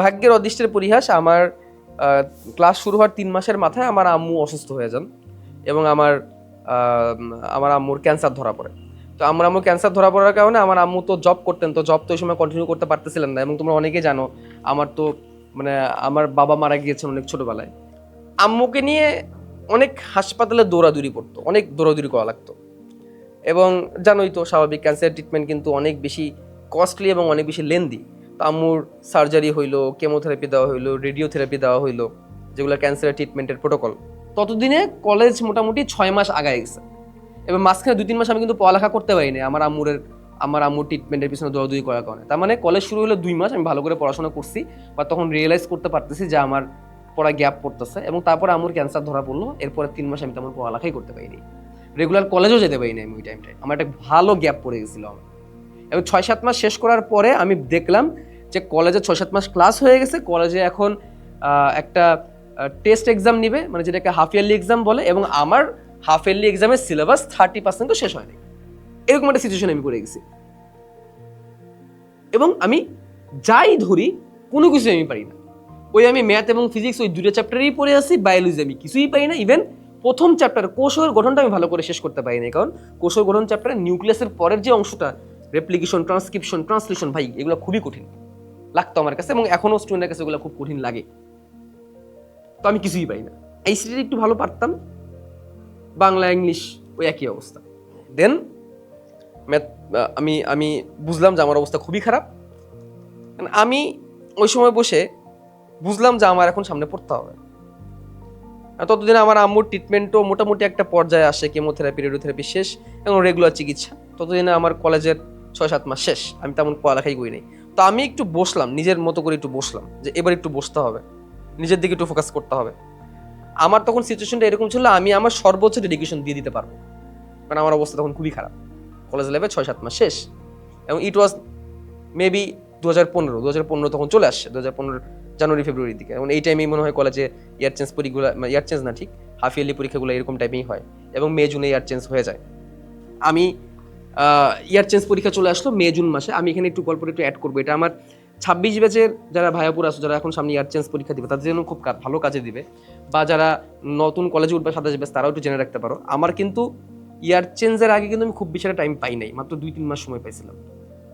ভাগ্যের অদৃষ্টের পরিহাস, আমার ক্লাস শুরু হওয়ার তিন মাসের মাথায় আমার আম্মু অসুস্থ হয়ে যান এবং আমার আমার আম্মুর ক্যান্সার ধরা পড়ে। তো আমার আম্মু ক্যান্সার ধরা পড়ার কারণে আমার আম্মু তো জব করতেন, তো জব তো ওই সময় কন্টিনিউ করতে পারতেছিলেন না এবং তোমরা অনেকেই জানো, আমার তো মানে আমার বাবা মারা গিয়েছেন অনেক ছোটবেলায়। আম্মুকে নিয়ে অনেক হাসপাতালে দৌড়াদৌড়ি পড়তো অনেক দৌড়াদৌড়ি করা লাগতো। এবং জানোই তো, স্বাভাবিক ক্যান্সার ট্রিটমেন্ট কিন্তু অনেক বেশি কস্টলি এবং অনেক বেশি লেন্দি আম্মুর সার্জারি হইল কেমোথেরাপি দেওয়া হইল রেডিওথেরাপি দেওয়া হইল, যেগুলো ক্যান্সারের ট্রিটমেন্টের প্রোটোকল ততদিনে কলেজ মোটামুটি ছয় মাস আগায় গেছে। এবং মাঝখানে দুই তিন মাস আমি কিন্তু পড়ালেখা করতে পারিনি, আমার আম্মুরের, আমার আম্মুর ট্রিটমেন্টের পিছনে দৌড়াদৌড়ি করার কারণে। তার মানে কলেজ শুরু হলো দুই মাস, আমি ভালো করে পড়াশোনা করছি বা তখন রিয়েলাইজ করতে পারতেছি যে আমার পড়া গ্যাপ পড়তেছে এবং তারপর আম্মুর ক্যান্সার ধরা পড়ল এরপরে তিন মাস আমি তেমন পড়ালেখাই করতে পারিনি। রেগুলার কলেজও যেতে পারিনি আমি ওই টাইমটায় আমার একটা ভালো গ্যাপ পড়ে গেছিল আমার। এবং ছয় সাত মাস শেষ করার পরে আমি দেখলাম যে কলেজে ছয় সাত মাস ক্লাস হয়ে গেছে, কলেজে এখন একটা টেস্ট এক্সাম নিবে মানে যেটাকে হাফ ইয়ারলি এক্সাম বলে, এবং আমার হাফ ইয়ারলি এক্সামের সিলেবাস থার্টি পার্সেন্টও শেষ হয়নি। এরকম একটা সিচুয়েশন আমি পড়ে গেছি। এবং আমি যাই ধরি, কোনো কিছু আমি পারি না। ওই আমি ম্যাথ এবং ফিজিক্স ওই দুটো চ্যাপ্টারেই পড়ে আসি বায়োলজি আমি কিছুই পাই না ইভেন প্রথম চ্যাপ্টার কোষের গঠনটা আমি ভালো করে শেষ করতে পারি না কারণ কোষের গঠন চ্যাপ্টারে নিউক্লিয়াসের পরের যে অংশটা রেপ্লিকেশন ট্রান্সক্রিপশন ট্রান্সলেশন ভাই, এগুলো খুবই কঠিন। লাগতো আমার কাছে এবং এখনও স্টুডেন্টের কাছে ওগুলো খুব কঠিন লাগে। তো আমি কিছুই পাই না। এই সিটি একটু ভালো পারতাম, বাংলা, ইংলিশ, ওই একই অবস্থা। দেন ম্যাথ আমি আমি বুঝলাম যে আমার অবস্থা খুবই খারাপ। আমি ওই সময় বসে বুঝলাম যে আমার এখন সামনে পড়তে হবে। ততদিন আমার আম্মুর ট্রিটমেন্টও মোটামুটি একটা পর্যায়ে আসে কেমোথেরাপি রেডিওথেরাপি শেষ এবং রেগুলার চিকিৎসা। ততদিনে আমার কলেজের ছয় সাত মাস শেষ। আমি তেমন পড়ালেখাই করি নাই। তো আমি একটু বসলাম, নিজের মতো করে একটু বসলাম যে এবার একটু বসতে হবে, নিজের দিকে একটু ফোকাস করতে হবে। আমার তখন সিচুয়েশনটা এরকম ছিল, আমি আমার সর্বোচ্চ ডেডিকেশন দিয়ে দিতে পারব। কারণ আমার অবস্থা তখন খুবই খারাপ। কলেজ লেভে ছয় সাত মাস শেষ। এবং ইট ওয়াজ মেবি দু হাজার পনেরো দু হাজার পনেরো তখন চলে আসছে দু হাজার পনেরো জানুয়ারি, ফেব্রুয়ারির দিকে। এবং এই টাইমেই মনে হয় কলেজে ইয়ার চেঞ্জ পরীক্ষাগুলো ইয়ার চেঞ্জ না ঠিক হাফ ইয়ারলি পরীক্ষাগুলো এরকম টাইমেই হয়। এবং মে, জুনে ইয়ার চেঞ্জ হয়ে যায়। আমি ইয়ার চেঞ্জ পরীক্ষা চলে আসলো মে, জুন মাসে। আমি এখানে একটু গল্পটা একটু অ্যাড করব। এটা আমার ছাব্বিশ ব্যাচের যারা ভায়াপুর আসো যারা এখন সামনে ইয়ার চেঞ্জ পরীক্ষা দিবে, তাদের জন্য খুব ভালো কাজে দিবে। বা যারা নতুন কলেজে উঠবে, সাতাশ ব্যাচ, তারাও একটু জেনে রাখতে পারো। আমার কিন্তু ইয়ার চেঞ্জের আগে কিন্তু আমি খুব বেশি একটা টাইম পাই নাই। মাত্র দুই, তিন মাস সময় পাইছিলাম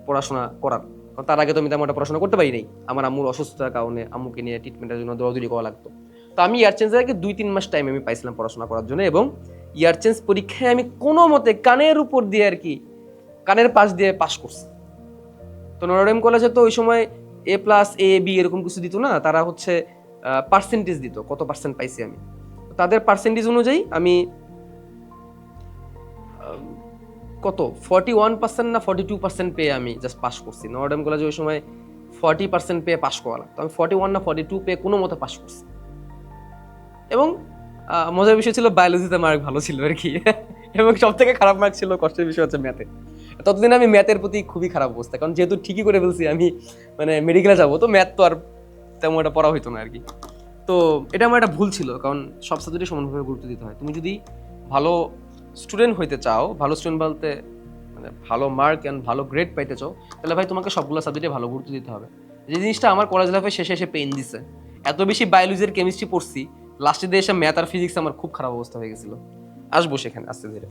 পড়াশোনা করার। কারণ তার আগে তো আমি তেমন একটা পড়াশোনা করতে পারি নাই। আমার আম্মুর অসুস্থতার কারণে আম্মুকে নিয়ে ট্রিটমেন্টের জন্য দৌড়াদৌড়ি করা লাগতো। তো আমি ইয়ার চেঞ্জের আগে দুই, তিন মাস টাইম আমি পাইছিলাম পড়াশোনা করার জন্য এবং ইয়ার চেঞ্জ পরীক্ষায় আমি কোনো মতে কানের উপর দিয়ে আর কি, কানের পাশ দিয়ে পাশ করছি। তো নরডেম কলেজে তো ওই সময় এ প্লাস এ বি এরকম কিছু দিত না, তারা হচ্ছে পার্সেন্টেজ দিত, কত পার্সেন্ট পাইছি আমি। তাদের পার্সেন্টেজ অনুযায়ী আমি কত ফর্টি ওয়ান পার্সেন্ট না ফর্টি টু পার্সেন্ট পেয়ে আমি জাস্ট পাস করছি। নরডেম কলেজে ওই সময় ফর্টি পার্সেন্ট পেয়ে পাস করা তো আমি ফর্টি ওয়ান না ফর্টি টু পেয়ে কোনো মতে পাস করছি। এবং মজার বিষয় ছিল বায়োলজিতে মার্ক ভালো ছিল আর কি। এবং সব থেকে খারাপ মার্ক ছিল কষ্টের বিষয় হচ্ছে ম্যাথে ততদিন আমি ম্যাথের প্রতি খুবই খারাপ অবস্থা, কারণ যেহেতু ঠিকই করে ফেলছি, আমি মানে মেডিকেলে যাব, তো ম্যাথ তো আর তেমন একটা পড়া হইতো না আর কি। তো এটা আমার একটা ভুল ছিল, কারণ সব সাবজেক্টে সমানভাবে গুরুত্ব দিতে হয়। তুমি যদি ভালো স্টুডেন্ট হইতে চাও, ভালো স্টুডেন্ট বলতে মানে ভালো মার্ক অ্যান্ড ভালো গ্রেড পাইতে চাও, তাহলে ভাই তোমাকে সবগুলো সাবজেক্টে ভালো গুরুত্ব দিতে হবে। যে জিনিসটা আমার কলেজ লাইফে শেষে এসে পেন দিছে। এত বেশি বায়োলজির কেমিস্ট্রি পড়ছি লাস্টে দিয়ে এসে ম্যাথ আর ফিজিক্স আমার খুব খারাপ অবস্থা হয়ে গেছিল। আসব সেখানে, আস্তে ধীরে।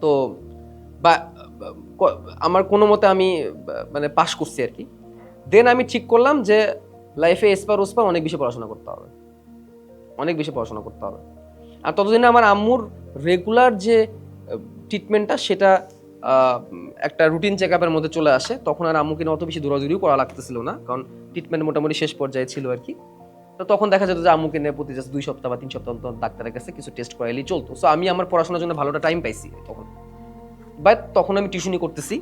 তো, বা আমার কোনো মতে আমি মানে পাশ করছি আর কি। দেন আমি ঠিক করলাম যে লাইফে এসপার ওসপার অনেক বেশি পড়াশোনা করতে হবে। অনেক বেশি পড়াশোনা করতে হবে। আর ততদিনে আমার আম্মুর রেগুলার যে ট্রিটমেন্টটা সেটা একটা রুটিন চেক আপের মধ্যে চলে আসে। তখন আর আম্মুকে অত বেশি দৌড়াদৌড়িও করা লাগতেছিল না। কারণ ট্রিটমেন্ট মোটামুটি শেষ পর্যায়ে ছিল আর কি। তো তখন দেখা যেত যে আম্মুকে নিয়ে প্রতি দুই সপ্তাহ বা তিন সপ্তাহ অন্তর ডাক্তারের কাছে কিছু টেস্ট করাইলেই চলতো। সো আমি আমার পড়াশোনার জন্য ভালোটা টাইম পাইছি তখন। বাট তখন আমি টিউশনি করতেছি,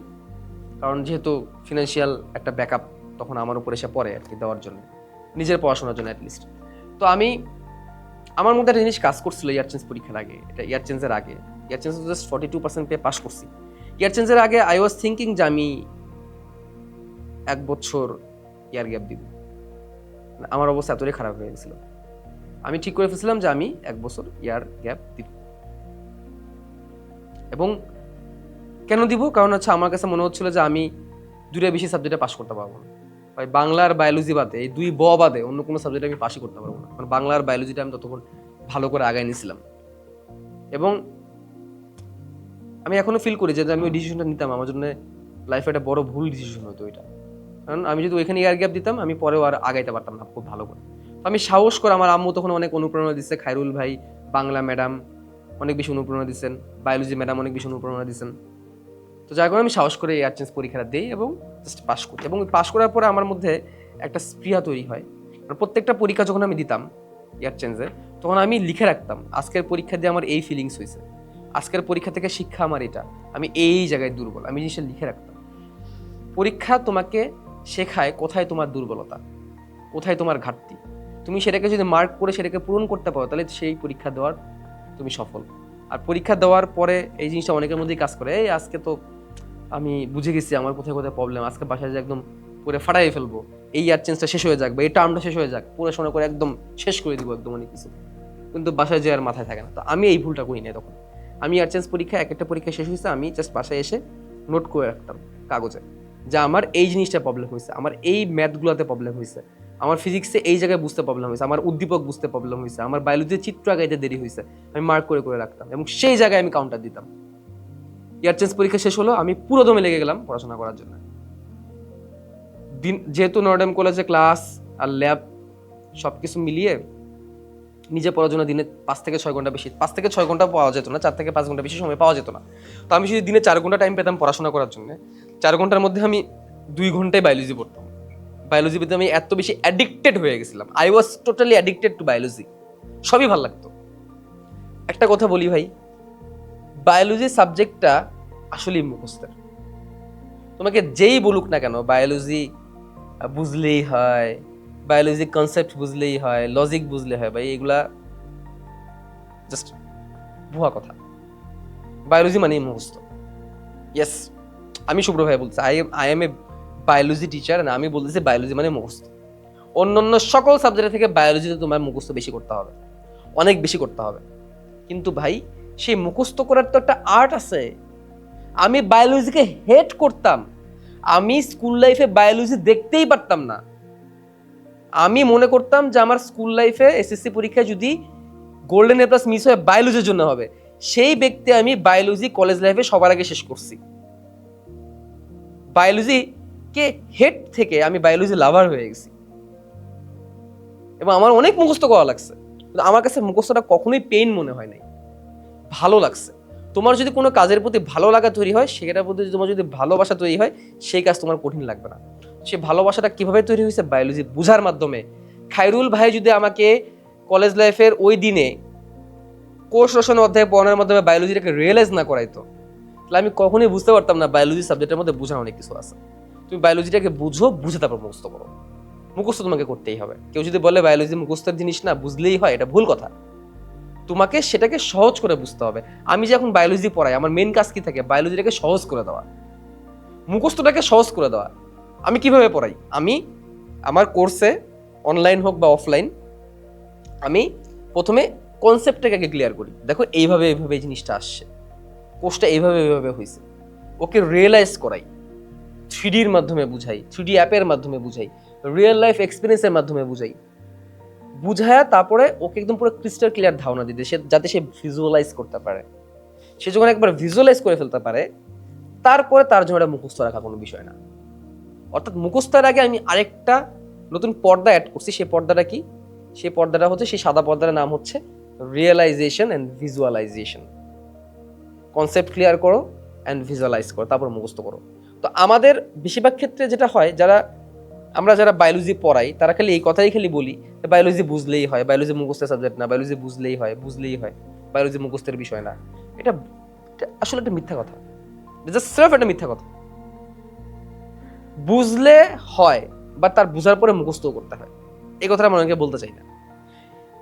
কারণ যেহেতু ফিনান্সিয়াল একটা ব্যাকআপ তখন আমার উপর এসে পড়ে আর কি দেওয়ার জন্য, নিজের পড়াশোনার জন্য অ্যাটলিস্ট তো আমি, আমার মধ্যে একটা জিনিস কাজ করছিল ইয়ার চেঞ্জ পরীক্ষার আগে, এটা ইয়ার চেঞ্জের আগে। Year change just forty two percent পেয়ে পাস করছি। ইয়ার চেঞ্জের আগে আই ওয়াজ থিঙ্কিং যে আমি এক বছর ইয়ার গ্যাপ দিব। আমার অবস্থা এতটাই খারাপ হয়ে গেছিল। আমি ঠিক করে ফেলছিলাম যে আমি এক বছর ইয়ার গ্যাপ দিব। এবং কেন দিব? কারণ হচ্ছে আমার কাছে মনে হচ্ছিল যে আমি দুটো বেশি সাবজেক্টে পাশ করতে পারব না। ভাই আর বায়োলজি বাদে, এই দুই ব বাদে অন্য কোনো সাবজেক্ট আমি পাশই করতে পারব না। কারণ বাংলা আর বায়োলজিটা আমি ততক্ষণ ভালো করে আগায় নিয়েছিলাম। এবং আমি এখনও ফিল করি যে আমি ওই ডিসিশনটা নিতাম। আমার জন্য লাইফে একটা বড় ভুল ডিসিশন হতো ওইটা। কারণ আমি যদি ওইখানে এয়ার গ্যাপ দিতাম, আমি পরেও আর আগাইতে পারতাম না খুব ভালো করে। তো আমি সাহস করে আমার আম্মু তখন অনেক অনুপ্রেরণা দিচ্ছে খায়রুল ভাই, বাংলা ম্যাডাম অনেক বেশি অনুপ্রেরণা দিচ্ছেন বায়োলজি ম্যাডাম অনেক বেশি অনুপ্রেরণা দিচ্ছেন তো যার কারণে আমি সাহস করে এয়ার চেঞ্জ পরীক্ষাটা দিই এবং জাস্ট পাস করি। এবং পাস করার পরে আমার মধ্যে একটা স্পৃহা তৈরি হয়। প্রত্যেকটা পরীক্ষা যখন আমি দিতাম এয়ার চেঞ্জে তখন আমি লিখে রাখতাম, আজকের পরীক্ষা দিয়ে আমার এই ফিলিংস হয়েছে আজকের পরীক্ষা থেকে শিক্ষা আমার এটা। আমি এই জায়গায় দুর্বল, আমি জিনিসটা লিখে রাখতাম। পরীক্ষা তোমাকে শেখায় কোথায় তোমার দুর্বলতা, কোথায় তোমার ঘাটতি। তুমি সেটাকে যদি মার্ক করে সেটাকে পূরণ করতে পারো, তাহলে সেই পরীক্ষা দেওয়ার তুমি সফল। আর পরীক্ষা দেওয়ার পরে এই জিনিসটা অনেকের মধ্যেই কাজ করে, এই আজকে তো আমি বুঝে গেছি আমার কোথায় কোথায় প্রবলেম আজকে বাসায় যে একদম পুরো ফাটাই ফেলব। এই ইয়ার চেঞ্জটা শেষ হয়ে যাক বা এই টার্মটা শেষ হয়ে যাক পড়াশোনা করে একদম শেষ করে দিব একদম অনেক কিছু। কিন্তু বাসায় যে আর মাথায় থাকে না। তো আমি এই ভুলটা করি না তখন। আমি ইয়ার চেঞ্জ পরীক্ষা এক একটা পরীক্ষা শেষ হয়েছে, আমি জাস্ট বাসায় এসে নোট করে রাখতাম কাগজে। যে আমার এই জিনিসটা প্রবলেম হয়েছে, আমার এই ম্যাথগুলোতে প্রবলেম হয়েছে, আমার ফিজিক্সে এই জায়গায় বুঝতে প্রবলেম হয়েছে, আমার উদ্দীপক বুঝতে প্রবলেম হয়েছে, আমার বায়োলজির চিত্র আগাইতে দেরি হয়েছে, আমি মার্ক করে করে রাখতাম এবং সেই জায়গায় আমি কাউন্টার দিতাম। ইয়ার চেঞ্জ পরীক্ষা শেষ হলো, আমি পুরো দমে লেগে গেলাম পড়াশোনা করার জন্য। দিন, যেহেতু নর্ডেম কলেজে ক্লাস আর ল্যাব সব কিছু মিলিয়ে নিজে পড়ার জন্য দিনে পাঁচ থেকে ছয় ঘণ্টা বেশি, পাঁচ থেকে ছয় ঘণ্টা পাওয়া যেত না, চার থেকে পাঁচ ঘণ্টা বেশি সময় পাওয়া যেত না। তো আমি যদি দিনে চার ঘণ্টা টাইম পেতাম পড়াশোনা করার জন্য চার ঘণ্টার মধ্যে আমি দুই ঘন্টায় বায়োলজি পড়তাম। বায়োলজি পেতে আমি এত বেশি অ্যাডিক্টেড হয়ে গেছিলাম। I was totally addicted to biology সবই ভালো লাগতো। একটা কথা বলি ভাই বায়োলজি সাবজেক্টটা আসলেই মুখস্থের। তোমাকে যেই বলুক না কেন বায়োলজি বুঝলেই হয় বায়োলজি কনসেপ্ট বুঝলেই হয় লজিক বুঝলে হয় ভাই, এগুলা জাস্ট ভুয়া কথা। বায়োলজি মানেই মুখস্থ। ইয়েস আমি শুভ্র ভাই বলছি I am I am a biology teacher না আমি বলতেছি বায়োলজি মানে মুখস্থ। অন্যান্য সকল সাবজেক্ট থেকে বায়োলজিতে তোমার মুখস্থ বেশি করতে হবে। অনেক বেশি করতে হবে। কিন্তু ভাই, সেই মুখস্থ করার তো একটা আর্ট আছে। আমি বায়োলজিকে হেট করতাম। আমি স্কুল লাইফে বায়োলজি দেখতেই পারতাম না। আমি মনে করতাম যে আমার স্কুল লাইফে এসএসসি পরীক্ষায় যদি গোল্ডেন এ প্লাস মিস হয় বায়োলজির জন্য হবে। সেই ব্যক্তি আমি বায়োলজি কলেজ লাইফে সবার আগে শেষ করছি। বায়োলজি কে হেড থেকে আমি বায়োলজি লাভার হয়ে গেছি। এবং আমার অনেক মুখস্থ করা লাগছে। আমার কাছে মুখস্থটা কখনোই পেইন মনে হয় নাই। ভালো লাগছে। তোমার যদি কোনো কাজের প্রতি ভালো লাগা তৈরি হয় সেটার প্রতি তোমার যদি ভালোবাসা তৈরি হয়, সেই কাজ তোমার কঠিন লাগবে না। সে ভালোবাসাটা কীভাবে তৈরি হয়েছে বায়োলজি বোঝার মাধ্যমে। খাইরুল ভাই যদি আমাকে কলেজ লাইফের ওই দিনে কোষ রসায়ন অধ্যায় পড়ানোর মাধ্যমে বায়োলজিটাকে রিয়েলাইজ না করাইতো তাহলে আমি কখনোই বুঝতে পারতাম না বায়োলজি সাবজেক্টের মধ্যে বোঝার অনেক কিছু আছে। তুমি বায়োলজিটাকে বুঝো, বুঝে তারপর মুখস্থ করো। মুখস্থ তোমাকে করতেই হবে। কেউ যদি বলে বায়োলজি মুখস্থের জিনিস না, বুঝলেই হয়, এটা ভুল কথা। তোমাকে সেটাকে সহজ করে বুঝতে হবে। আমি যে এখন বায়োলজি পড়াই, আমার মেন কাজ কি থাকে? বায়োলজিটাকে সহজ করে দেওয়া। মুখস্থটাকে সহজ করে দেওয়া। আমি কীভাবে পড়াই? আমি আমার কোর্সে অনলাইন হোক বা অফলাইন আমি প্রথমে কনসেপ্টটাকে ক্লিয়ার করি। দেখো, এইভাবে এইভাবে এই জিনিসটা আসছে। কোর্সটা এইভাবে এইভাবে হয়েছে ওকে রিয়েলাইজ করাই। থ্রিডির মাধ্যমে বুঝাই, থ্রিডি অ্যাপের মাধ্যমে বুঝাই রিয়েল লাইফ এক্সপিরিয়েন্সের মাধ্যমে বুঝাই। বুঝায়া তারপরে ওকে একদম পুরো ক্রিস্টাল ক্লিয়ার ধারণা দিতে, সে যাতে সে ভিজুয়ালাইজ করতে পারে। সে যখন একবার ভিজুয়ালাইজ করে ফেলতে পারে, তারপরে তার জন্য মুখস্থ রাখা কোনো বিষয় না। অর্থাৎ মুখস্থের আগে আমি আরেকটা নতুন পর্দা অ্যাড করছি সেই পর্দাটা কি? সেই পর্দাটা হচ্ছে সেই সাদা পর্দার নাম হচ্ছে realisation and visualisation concept clear করো অ্যান্ড ভিজুয়ালাইজ করো, তারপর মুখস্থ করো। তো আমাদের বেশিরভাগ ক্ষেত্রে যেটা হয়, যারা, আমরা যারা বায়োলজি পড়াই, তারা খালি এই কথাই খালি বলি বায়োলজি বুঝলেই হয় বায়োলজি মুখস্থের সাবজেক্ট না বায়োলজি বুঝলেই হয় বুঝলেই হয় বায়োলজি মুখস্থের বিষয় না। এটা আসলে একটা মিথ্যা কথা। জাস্ট একটা মিথ্যা কথা। বুঝলে হয় বা তার বুঝার পরে মুখস্থ করতে হয়। এই কথাটা আমি অনেকে বলতে চাই না।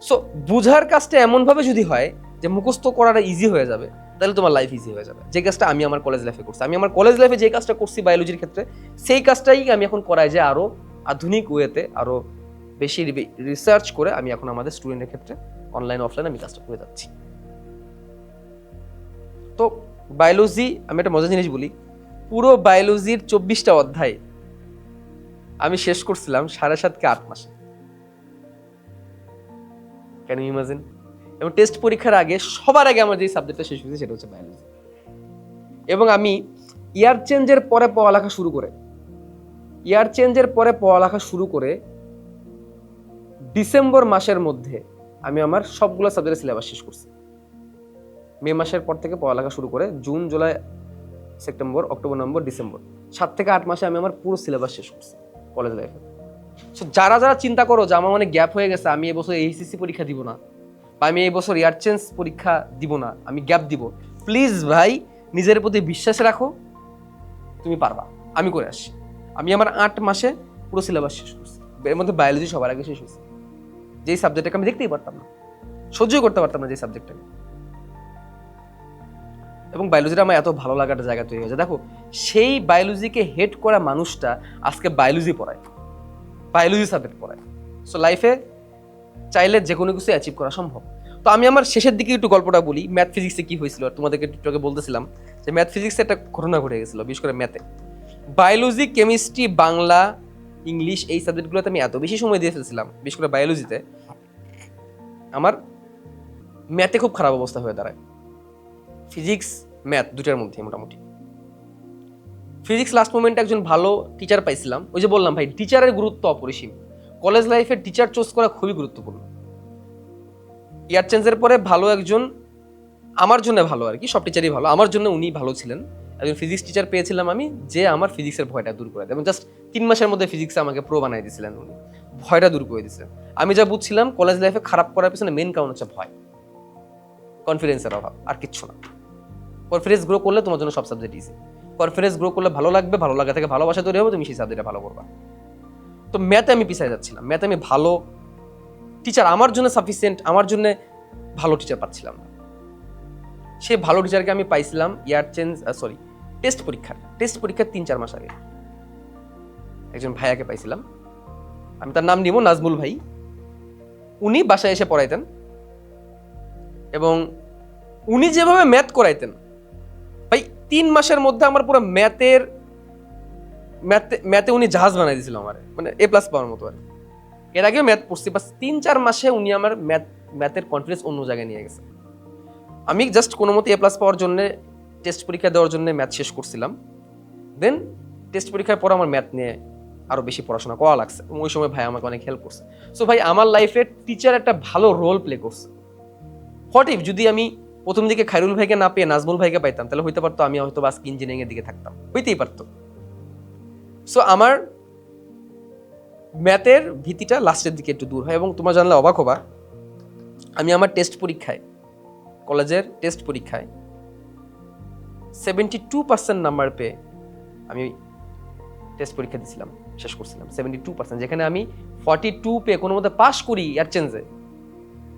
সো বুঝার কাজটা এমনভাবে যদি হয়, যে মুখস্থ করাটা ইজি হয়ে যাবে তাহলে তোমার লাইফ ইজি হয়ে যাবে। যে কাজটা আমি আমার কলেজ লাইফে করছি। আমি আমার কলেজ লাইফে যে কাজটা করছি বায়োলজির ক্ষেত্রে, সেই কাজটাই আমি এখন করাই যে আরও আধুনিক ওয়েতে আরও বেশি রিসার্চ করে আমি এখন আমাদের স্টুডেন্টের ক্ষেত্রে অনলাইন অফলাইন আমি কাজটা করে যাচ্ছি। তো বায়োলজি আমি একটা মজার জিনিস বলি, পুরো বায়োলজির চব্বিশটা অধ্যায় আমি শেষ করছিলাম সাড়ে সাতকে আট মাসে। কেন ইমাজিন এবং টেস্ট পরীক্ষার আগে সবার আগে আমার যে সাবজেক্টটা শেষ হয়েছে সেটা হচ্ছে বায়োলজি এবং আমি ইয়ার চেঞ্জের পরে পড়ালেখা শুরু করে ইয়ার চেঞ্জের পরে পড়ালেখা শুরু করে ডিসেম্বর মাসের মধ্যে আমি আমার সবগুলো সাবজেক্টের সিলেবাস শেষ করছি। মে মাসের পর থেকে পড়ালেখা শুরু করে June, July, September, October, November, December. সাত থেকে আট মাসে আমি আমার পুরো সিলেবাস শেষ করছি কলেজ লাইফে সো যারা যারা চিন্তা করো যে আমার মানে গ্যাপ হয়ে গেছে, আমি এবছর এইচএসসি পরীক্ষা দিব না বা আমি এই বছর ইয়ার চেঞ্জ পরীক্ষা দিব না, আমি গ্যাপ দিব। প্লিজ ভাই, নিজের প্রতি বিশ্বাস রাখো, তুমি পারবা। আমি করে আসছি। আমি আমার আট মাসে পুরো সিলেবাস শেষ করছি। এর মধ্যে বায়োলজি সবার আগে শেষ হয়েছে। যেই সাবজেক্টটাকে আমি দেখতেই পারতাম না। সহ্যই করতে পারতাম না যে সাবজেক্টটাকে এবং বায়োলজিটা আমার এত ভালো লাগার জায়গা তৈরি হয়েছে। দেখো, সেই বায়োলজিকে হেড করা মানুষটা আজকে বায়োলজি পড়ায়। বায়োলজি সাবজেক্ট পড়ায়। সো লাইফে চাইলে যে কোনো কিছু অ্যাচিভ করা সম্ভব। তো আমি আমার শেষের দিকে একটু গল্পটা বলি ম্যাথ ফিজিক্সে কি হয়েছিল? আর তোমাদেরকে একটু বলতেছিলাম যে ম্যাথ ফিজিক্সে একটা ঘটনা ঘটে গেছিল, বিশেষ করে ম্যাথে বায়োলজি কেমিস্ট্রি বাংলা ইংলিশ এই সাবজেক্টগুলোতে আমি এত বেশি সময় দিয়ে ফেলছিলাম, বিশেষ করে বায়োলজিতে আমার ম্যাথে খুব খারাপ অবস্থা হয়ে দাঁড়ায়। ফিজিক্স ম্যাথ দুটার মধ্যে মোটামুটি। ফিজিক্স লাস্ট মোমেন্টে একজন ভালো টিচার পাইছিলাম, ওই যে বললাম ভাই টিচারের গুরুত্ব অপরিসীম। কলেজ লাইফে টিচার চুজ করা খুবই গুরুত্বপূর্ণ। ইয়ার চেঞ্জের পরে ভালো একজন, আমার জন্য ভালো আর কি, সব টিচারই ভালো। আমার জন্য উনি ভালো ছিলেন। একজন ফিজিক্স টিচার পেয়েছিলাম আমি, যে আমার ফিজিক্সের ভয়টা দূর করে দেয়। এবং জাস্ট তিন মাসের মধ্যে ফিজিক্সে আমাকে প্রো বানাই দিয়েছিলেন উনি। ভয়টা দূর করে দিয়েছিলেন আমি যা বুঝছিলাম, কলেজ লাইফে খারাপ করার পিছনে মেন কারণ হচ্ছে ভয়। কনফিডেন্সের অভাব, আর কিচ্ছু না। কনফিডেন্স গ্রো করলে তোমার জন্য সব সাবজেক্ট ইজি কনফিডেন্স গ্রো করলে ভালো লাগবে, ভালো লাগা থেকে ভালোবাসা তৈরি হবে, তুমি সেই সাবজেক্টে ভালো করবা। তো ম্যাথে আমি পিছিয়ে যাচ্ছিলাম। ম্যাথে আমি ভালো টিচার আমার জন্য সাফিসিয়েন্ট আমার জন্য ভালো টিচার পাচ্ছিলাম না। সে ভালো টিচারকে আমি পাইছিলাম ইয়ার চেঞ্জ সরি টেস্ট পরীক্ষার। টেস্ট পরীক্ষার তিন, চার মাস আগে। একজন ভাইয়াকে পাইছিলাম। আমি তার নাম নিব নাজমুল ভাই। উনি বাসায় এসে পড়াইতেন। এবং উনি যেভাবে ম্যাথ করাইতেন, ভাই, তিন মাসের মধ্যে আমার পুরো ম্যাথের ম্যাথে ম্যাথে উনি জাহাজ বানাই দিয়েছিল আমার। মানে এ প্লাস পাওয়ার মতো আর এর আগেও ম্যাথ পড়ছি বাস তিন, চার মাসে উনি আমার ম্যাথ, ম্যাথের কনফিডেন্স অন্য জায়গায় নিয়ে গেছে। আমি জাস্ট কোনো মতো এ প্লাস পাওয়ার জন্য টেস্ট পরীক্ষা দেওয়ার জন্য ম্যাথ শেষ করছিলাম। দেন টেস্ট পরীক্ষার পর আমার ম্যাথ নিয়ে আরও বেশি পড়াশোনা করা লাগছে। ওই সময় ভাই আমাকে অনেক হেল্প করছে। সো ভাই, আমার লাইফে টিচার একটা ভালো রোল প্লে করছে। হোয়াট ইফ যদি আমি প্রথম দিকে খাইরুল ভাইকে না পেয়ে নাজমুল ভাইকে পাইতাম, তাহলে হইতে পারতো আমি হয়তো বাস ইঞ্জিনিয়ারিং এর দিকে থাকতাম। হইতেই পারতো। সো আমার ম্যাথের ভীতিটা লাস্টের দিকে একটু দূর হয় এবং তোমার জানলে অবাক হবা, আমি আমার টেস্ট পরীক্ষায়, কলেজের টেস্ট পরীক্ষায় সেভেন্টি টু পার্সেন্ট নাম্বার পেয়ে আমি টেস্ট পরীক্ষা দিয়েছিলাম শেষ করছিলাম সেভেন্টি টু পার্সেন্ট যেখানে আমি ফর্টি টু পেয়ে কোনো মধ্যে পাস করি ইয়ার চেঞ্জে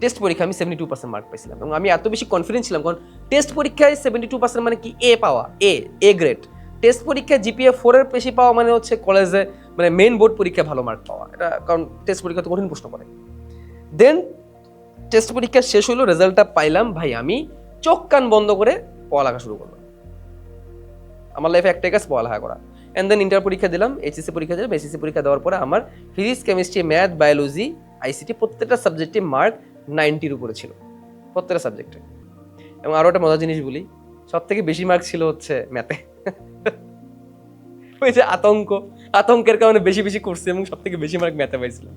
টেস্ট পরীক্ষা আমি সেভেন্টি টু পার্সেন্ট মার্ক পাইছিলাম এবং আমি এত বেশি কনফিডেন্স ছিলাম, কারণ টেস্ট পরীক্ষায় সেভেন্টি টু পার্সেন্ট মানে কি এ পাওয়া এ এ গ্রেড টেস্ট পরীক্ষা জিপিএ ফোরের বেশি পাওয়া মানে হচ্ছে কলেজে মানে মেন বোর্ড পরীক্ষায় ভালো মার্ক পাওয়া। এটা কারণ টেস্ট পরীক্ষা তো কঠিন প্রশ্ন করে দেন টেস্ট পরীক্ষা শেষ হলো রেজাল্টটা পাইলাম, ভাই আমি চোখ কান বন্ধ করে পড়ালেখা শুরু করলাম। আমার লাইফে একটাই কাজ, পড়ালেখা করা। অ্যান্ড দেন ইন্টার পরীক্ষা দিলাম এইচএসসি পরীক্ষা দিলাম এইচএসসি পরীক্ষা দেওয়ার পরে আমার physics chemistry math biology ICT প্রত্যেকটা সাবজেক্টে মার্ক নাইনটির উপরে ছিল। প্রত্যেকটা সাবজেক্টে এবং আরও একটা মজার জিনিস বলি সব থেকে বেশি মার্ক ছিল হচ্ছে ম্যাথে ওই যে আতঙ্ক, আতঙ্কের কারণে বেশি বেশি করছি এবং সব থেকে বেশি মার্ক ম্যাথে পাইছিলাম।